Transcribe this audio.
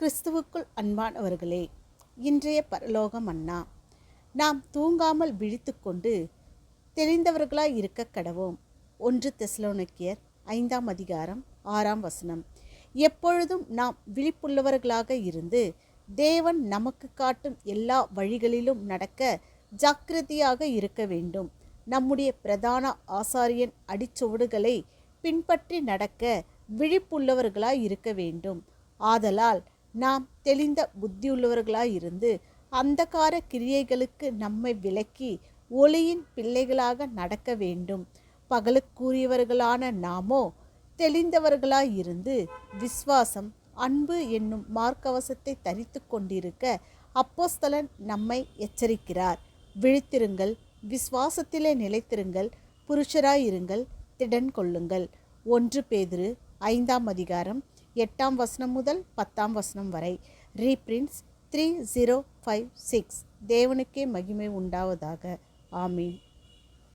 கிறிஸ்துவுக்குள் அன்பானவர்களே இன்றைய பரலோகம் அண்ணா நாம் தூங்காமல் விழித்துக்கொண்டு தெளிந்தவர்களாய் இருக்க கடவோம். ஒன்று தெஸ்லோனக்கியர் ஐந்தாம் அதிகாரம் ஆறாம் வசனம். எப்பொழுதும் நாம் விழிப்புள்ளவர்களாக இருந்து தேவன் நமக்கு காட்டும் எல்லா வழிகளிலும் நடக்க ஜாக்கிரதையாக இருக்க வேண்டும். நம்முடைய பிரதான ஆசாரியன் அடிச்சுவடுகளை பின்பற்றி நடக்க விழிப்புள்ளவர்களாய் இருக்க வேண்டும். ஆதலால் நாம் தெளிந்த புத்தியுள்ளவர்களாய் இருந்து அந்தகார கிரியைகளுக்கு நம்மை விலக்கி ஒளியின் பிள்ளைகளாக நடக்க வேண்டும். பகலுக்குரியவர்களான நாமோ தெளிந்தவர்களாய் இருந்து விஸ்வாசம் அன்பு என்னும் மார்க்கவசத்தை தரித்து கொண்டிருக்க அப்போஸ்தலன் நம்மை எச்சரிக்கிறார். விழித்திருங்கள் விசுவாசத்திலே நிலைத்திருங்கள் புருஷராயிருங்கள் திடன் கொள்ளுங்கள் ஒன்று பேதிரு ஐந்தாம் அதிகாரம் எட்டாம் வசனம் முதல் பத்தாம் வசனம் வரை. Reference three zero five six. தேவனுக்கே மகிமை உண்டாவதாக. ஆமீன்.